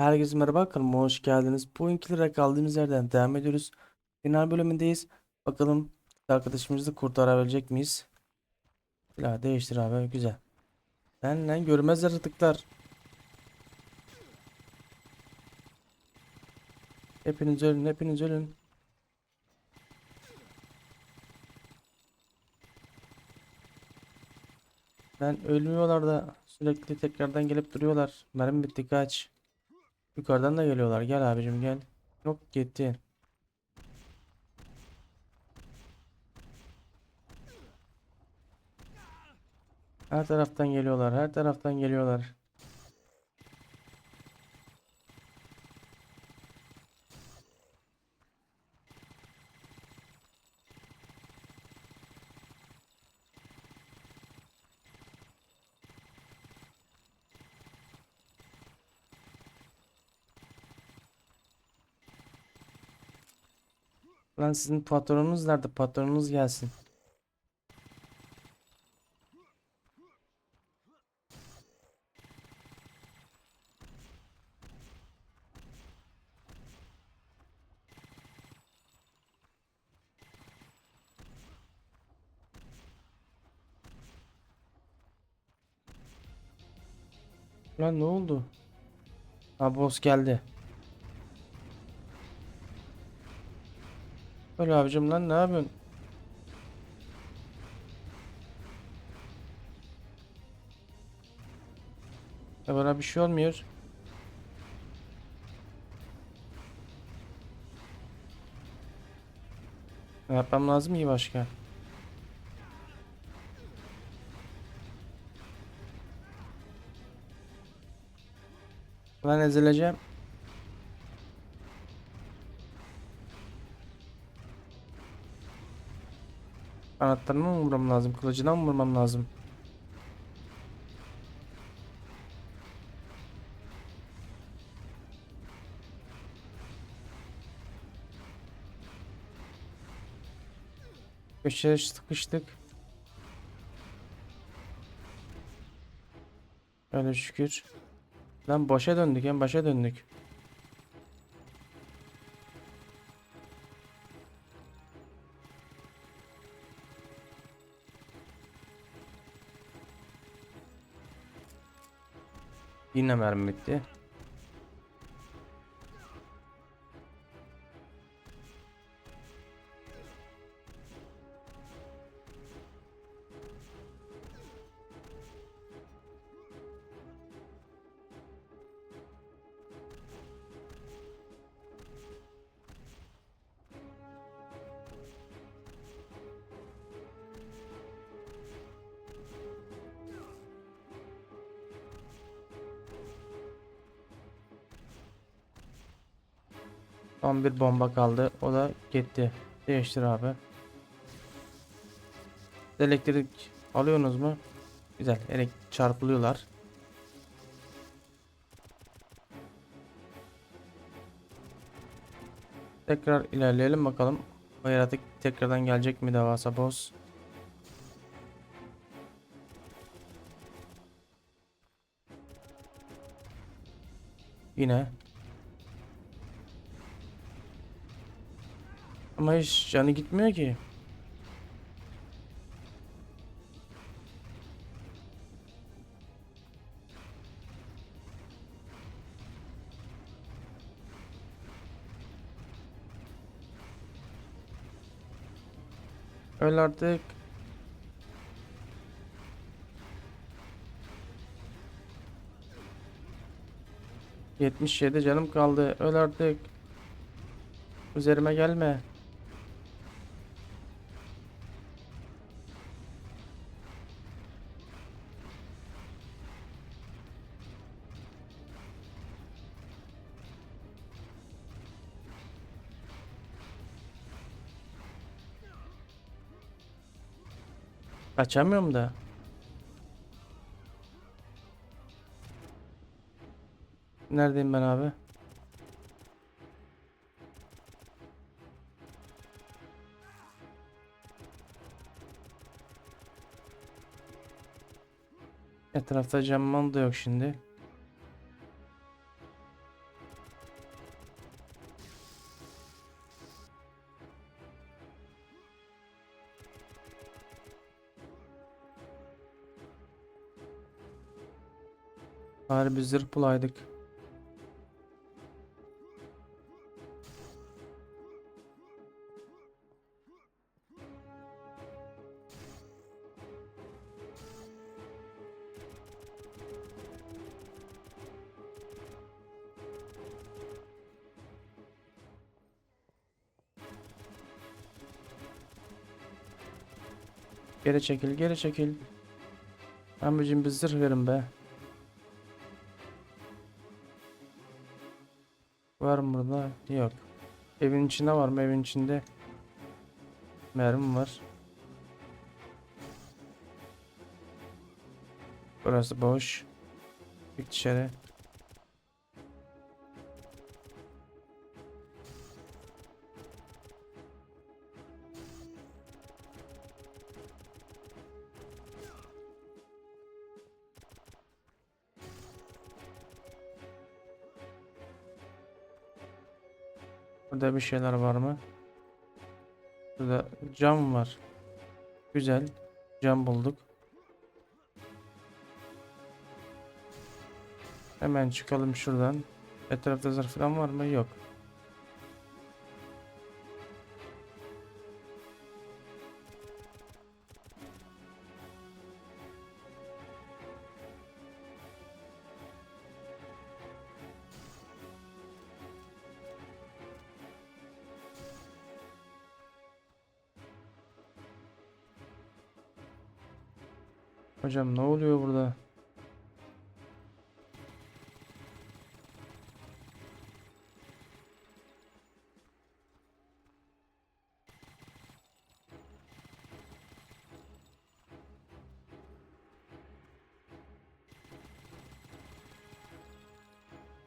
Herkese merhaba kanalıma hoş geldiniz. Bu inkilere kaldığımız yerden devam ediyoruz. Final bölümündeyiz. Bakalım arkadaşımızı kurtarabilecek miyiz? Silah değiştir abi güzel. Lan görmez yaratıklar. Hepiniz ölün hepiniz ölün. Lan ölmüyorlar da sürekli tekrardan gelip duruyorlar. Mermi bitti kaç. Yukarıdan da geliyorlar. Gel abicim gel. Yok gitti. Her taraftan geliyorlar. Her taraftan geliyorlar. Lan sizin patronunuz nerede? Patronunuz gelsin. Lan ne oldu? Ha boss geldi. Öyle abicim lan ne yapıyorsun? Ya bana bir şey olmuyor. Ne yapmam lazım ki başka? Lan ezileceğim. Kanatlarına mı vurmam lazım? Kılıcına mı vurmam lazım? Köşeye sıkıştık. Öyle şükür. Lan başa döndük en başa döndük. Yine mermi bitti. Son bir bomba kaldı. O da gitti. Değiştir abi. Elektrik alıyorsunuz mu? Güzel. Elektrik çarpılıyorlar. Tekrar ilerleyelim bakalım. O tekrardan gelecek mi devasa boss? Yine. Ama hiç canı gitmiyor ki. Öl artık. Yetmiş yedi canım kaldı. Öl artık. Üzerime gelme. Kaçamıyorum da. Neredeyim ben abi? Etrafta camman da yok şimdi. Bari bir zırh bulaydık. Geri çekil, geri çekil. Amicim bir zırh verin be. Var mı burada? Yok. Evin içinde var mı? Evin içinde mermi var. Burası boş. Çık dışarı. Burada bir şeyler var mı? Burada cam var. Güzel. Cam bulduk. Hemen çıkalım şuradan. Etrafta zırh falan var mı? Yok. Hocam ne oluyor burada?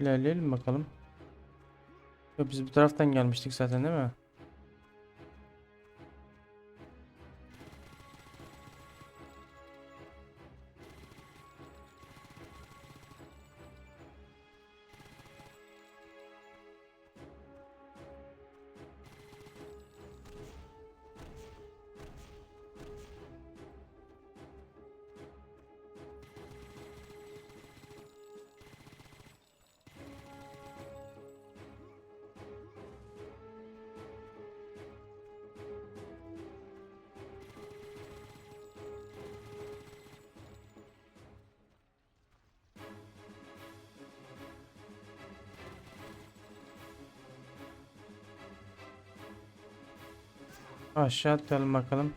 İlerleyelim bakalım. Yok, biz bu taraftan gelmiştik zaten değil mi? Aşağı atlayalım bakalım.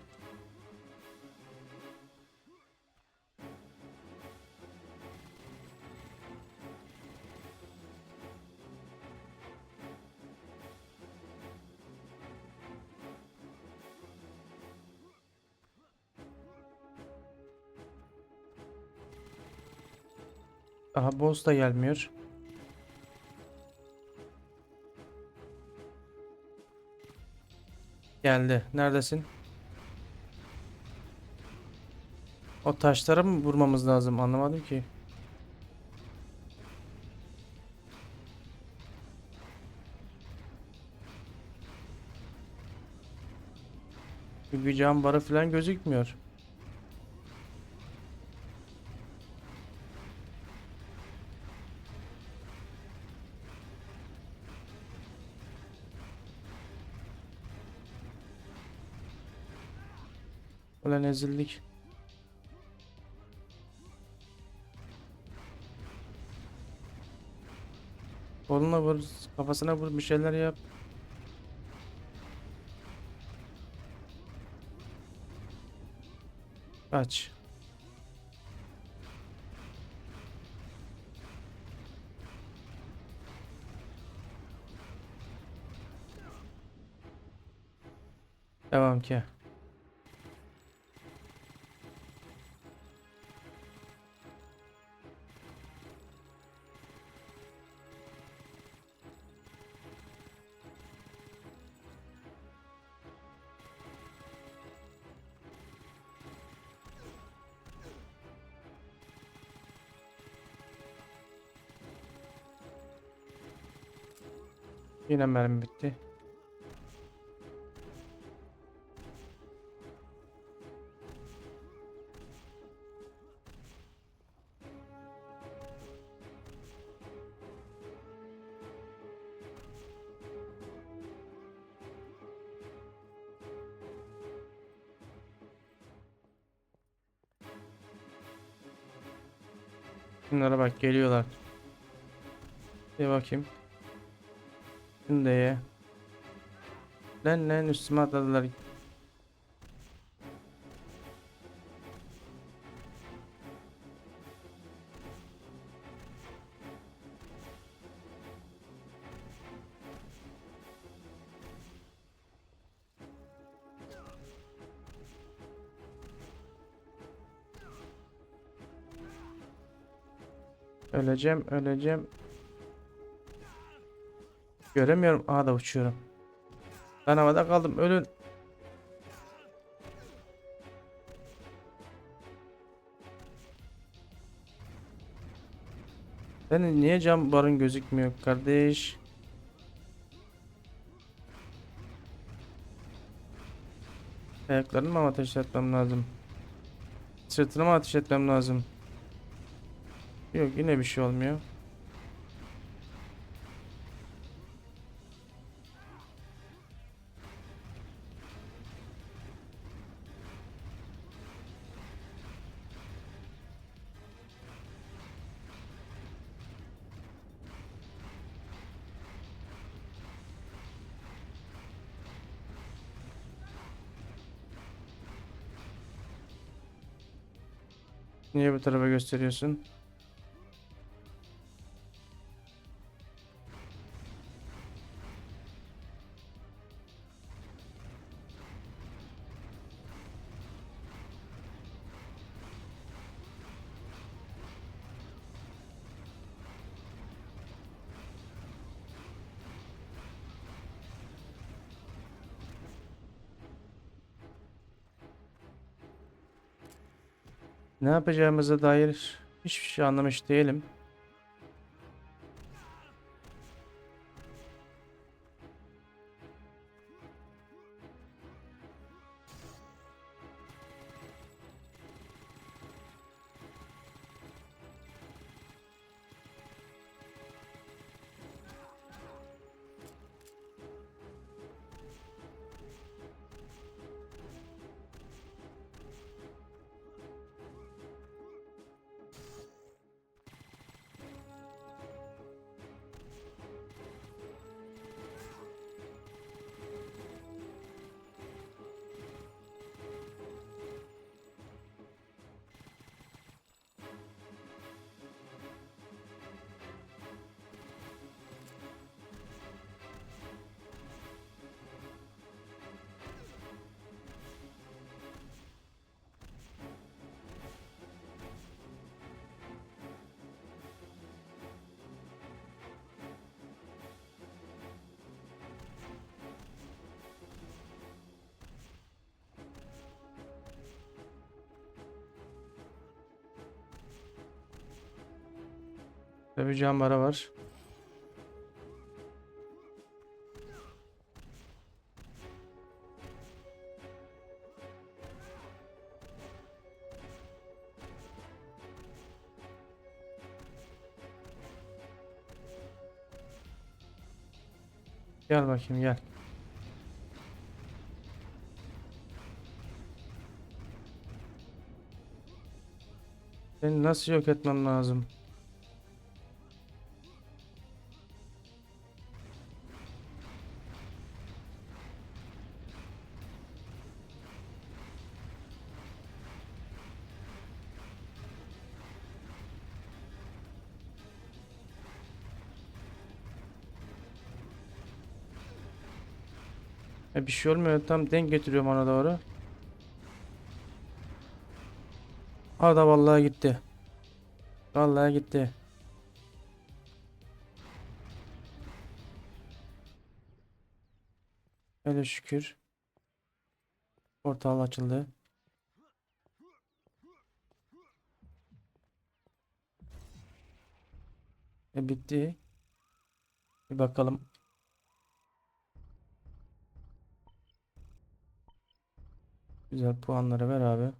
Daha boss da gelmiyor. Geldi. Neredesin? O taşlara mı vurmamız lazım? Anlamadım ki. Bir cam barı falan gözükmüyor. Ulan ezildik. Koluna vur, kafasına vur, bir şeyler yap. Kaç. Devam ki. Yine mermi bitti. Şunlara bak geliyorlar. Bir bakayım. Şunu da ye. Lan lan üstüme atladılar. Öleceğim, öleceğim. Göremiyorum. Aha da uçuyorum. Ben havada kaldım. Ölün. Senin niye cam barın gözükmüyor kardeş? Ayaklarını mı ateş etmem lazım? Sırtını mı ateş etmem lazım? Yok yine bir şey olmuyor. Niye bu tarafa gösteriyorsun? Ne yapacağımıza dair hiçbir şey anlamış değilim. Tabii cambara var. Gel bakayım gel. Seni nasıl yok etmem lazım? E bir şey olmuyor. Tam denk getiriyorum ona doğru. Ha da vallahi gitti. Vallahi gitti. Öyle şükür. Portal açıldı. E bitti. Bir bakalım. Güzel puanları ver abi.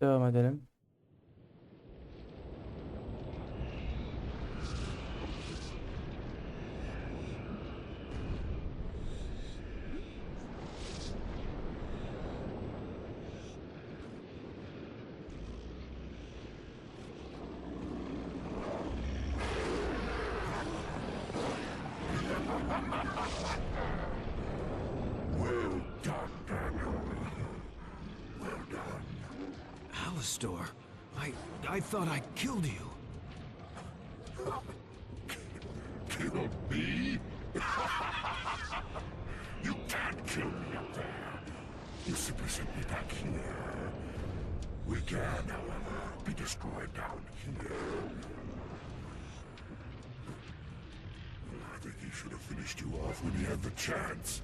Devam edelim. Store. I I thought I killed you. Kill me? you can't kill me up there. You simply sent me back here. We can, however, be destroyed down here. I think he should have finished you off when he had the chance.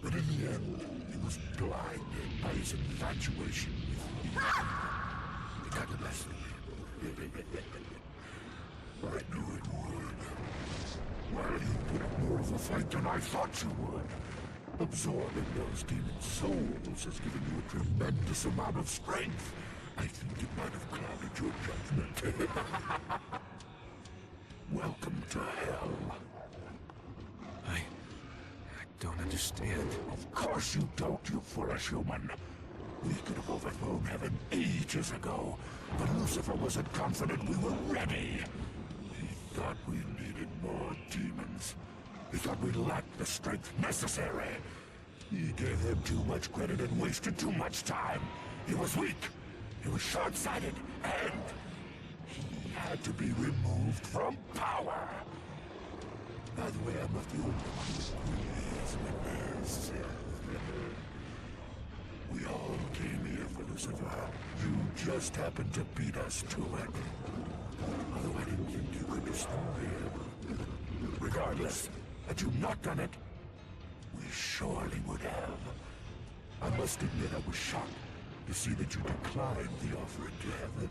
But in the end, he was blinded by his infatuation with me. He got the best me. I knew it would. Well, you put up more of a fight than I thought you would. Absorbing those demon souls has given you a tremendous amount of strength. I think it might have clouded your judgment. Welcome to hell. I I don't understand. Of course you don't, you foolish human. We could have overthrown heaven ages ago, but Lucifer wasn't confident we were ready. He thought we needed more demons. He thought we lacked the strength necessary. He gave them too much credit and wasted too much time. He was weak. He was short-sighted, and he had to be removed from power. By the way, I'm not the only one who agrees with this. We all came here for Lucifer. You just happened to beat us to it. Although I didn't think you could destroy him. Regardless, had you not done it, we surely would have. I must admit I was shocked to see that you declined the offer to heaven.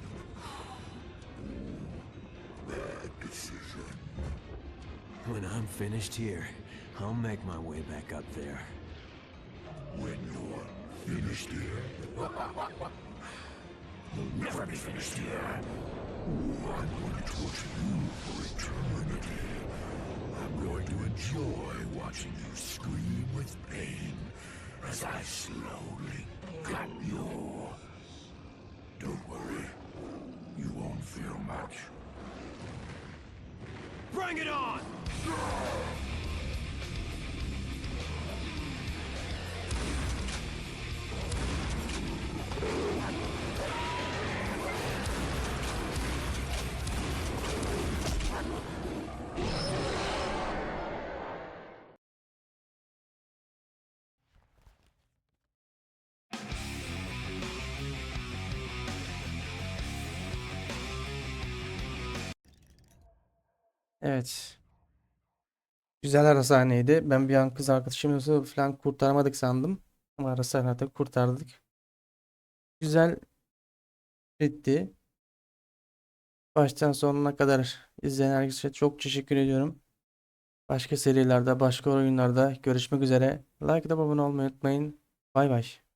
Bad decision. When I'm finished here, I'll make my way back up there. When you're finished here. You'll never be finished here. Ooh, I'm going to torture you for eternity. I'm going to enjoy watching you scream with pain as I slowly cut you. Don't worry. You won't feel much. Bring it on! Evet. Güzel ara sahneydi. Ben bir an kız arkadaşımızı falan kurtaramadık sandım. Ama ara sahnede kurtardık. Güzel bitti. Baştan sonuna kadar izleyen herkese çok teşekkür ediyorum. Başka serilerde, başka oyunlarda görüşmek üzere. Like da abone olmayı unutmayın. Bay bay.